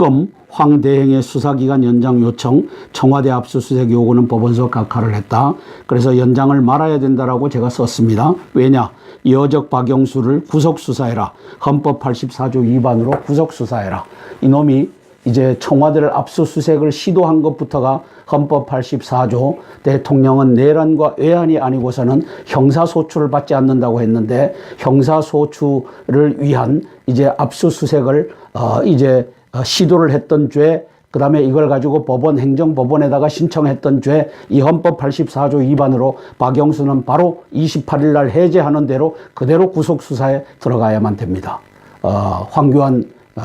특검 황대행의 수사기간 연장 요청 청와대 압수수색 요구는 법원서 각하를 했다. 그래서 연장을 말아야 된다라고 제가 썼습니다. 왜냐? 여적 박영수를 구속수사해라. 헌법 84조 위반으로 구속수사해라. 이놈이 이제 청와대를 압수수색을 시도한 것부터가 헌법 84조 대통령은 내란과 외환이 아니고서는 형사소추를 받지 않는다고 했는데 형사소추를 위한 이제 압수수색을 어 이제 어, 시도를 했던 죄 그다음에 이걸 가지고 법원 행정법원에다가 신청했던 죄 이 헌법 84조 위반으로 박영수는 바로 28일 날 해제하는 대로 그대로 구속 수사에 들어가야만 됩니다. 어, 황교안 어,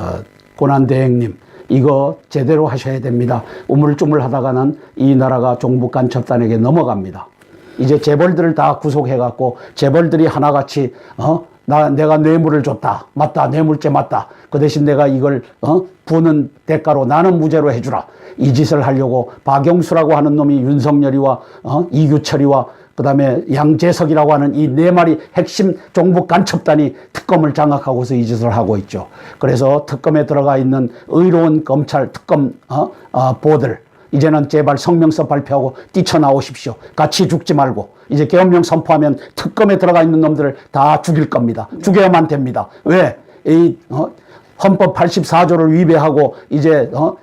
고난대행님 이거 제대로 하셔야 됩니다. 우물쭈물 하다가는 이 나라가 종북 간첩단에게 넘어갑니다. 이제 재벌들을 다 구속해갖고 재벌들이 하나같이 어? 나 내가 뇌물을 줬다 맞다 뇌물죄 맞다 그 대신 내가 이걸 어? 부는 대가로 나는 무죄로 해주라 이 짓을 하려고 박영수라고 하는 놈이 윤석열이와 어? 이규철이와 그 다음에 양재석이라고 하는 이 네 마리 핵심 종북 간첩단이 특검을 장악하고서 이 짓을 하고 있죠. 그래서 특검에 들어가 있는 의로운 검찰 특검 어? 어, 보들 이제는 제발 성명서 발표하고 뛰쳐나오십시오. 같이 죽지 말고 이제 계엄령 선포하면 특검에 들어가 있는 놈들을 다 죽일 겁니다. 죽여야만 됩니다. 왜? 이 어? 헌법 84조를 위배하고 이제 어?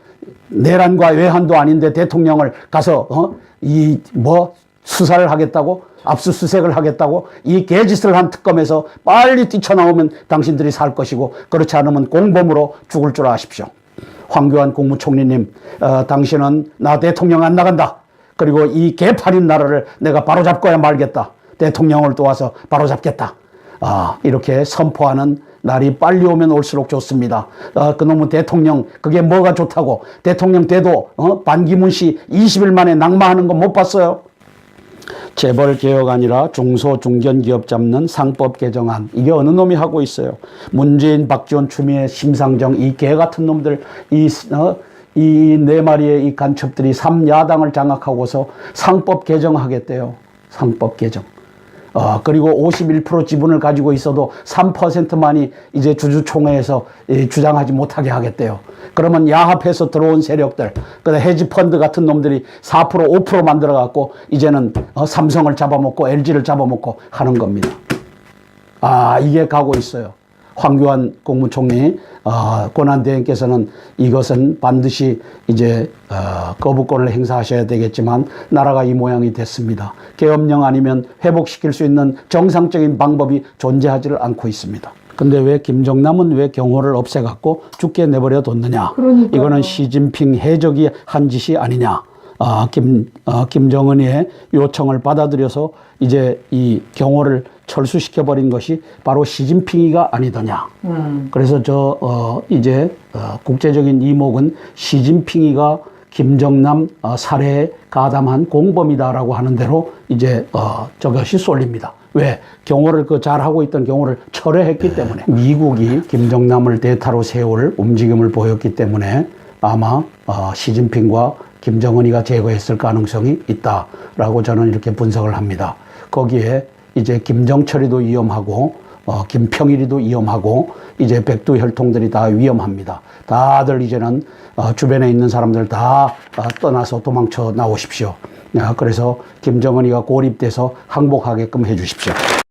내란과 외환도 아닌데 대통령을 가서 어? 이뭐 수사를 하겠다고 압수수색을 하겠다고 이 개짓을 한 특검에서 빨리 뛰쳐나오면 당신들이 살 것이고 그렇지 않으면 공범으로 죽을 줄 아십시오. 황교안 국무총리님, 어, 당신은 나 대통령 안 나간다. 그리고 이 개판인 나라를 내가 바로잡고야 말겠다. 대통령을 도와서 바로잡겠다. 아, 이렇게 선포하는 날이 빨리 오면 올수록 좋습니다. 어, 그놈의 대통령, 그게 뭐가 좋다고. 대통령 돼도, 어, 반기문 씨 20일 만에 낙마하는 거 못 봤어요? 재벌 개혁 아니라 중소 중견 기업 잡는 상법 개정안 이게 어느 놈이 하고 있어요. 문재인, 박지원, 추미애, 심상정 이 개 같은 놈들 이 어, 이네 마리의 이 간첩들이 삼 야당을 장악하고서 상법 개정하겠대요. 상법 개정. 어, 그리고 51% 지분을 가지고 있어도 3%만이 이제 주주총회에서 이 주장하지 못하게 하겠대요. 그러면 야합해서 들어온 세력들, 그 헤지펀드 같은 놈들이 4% 5% 만들어 갖고 이제는 어, 삼성을 잡아먹고 LG를 잡아먹고 하는 겁니다. 아, 이게 가고 있어요. 황교안 국무총리 어, 권한대행께서는 이것은 반드시 이제 어, 거부권을 행사하셔야 되겠지만 나라가 이 모양이 됐습니다. 계엄령 아니면 회복시킬 수 있는 정상적인 방법이 존재하지를 않고 있습니다. 근데 왜 김정남은 왜 경호를 없애갖고 죽게 내버려 뒀느냐? 그러니까요. 이거는 시진핑 해적이 한 짓이 아니냐? 아, 김, 어, 김정은의 요청을 받아들여서 이제 이 경호를 철수시켜버린 것이 바로 시진핑이가 아니더냐. 음. 그래서 저, 어, 이제, 어, 국제적인 이목은 시진핑이가 김정남 어, 살해에 가담한 공범이다라고 하는 대로 이제, 어, 저것이 쏠립니다. 왜? 경호를 그 잘하고 있던 경호를 철회했기 때문에. 미국이 김정남을 대타로 세울 움직임을 보였기 때문에 아마, 어, 시진핑과 김정은이가 제거했을 가능성이 있다라고 저는 이렇게 분석을 합니다. 거기에 이제 김정철이도 위험하고 어, 김평일이도 위험하고 이제 백두 혈통들이 다 위험합니다. 다들 이제는 어, 주변에 있는 사람들 다 어, 떠나서 도망쳐 나오십시오. 아, 그래서 김정은이가 고립돼서 항복하게끔 해주십시오.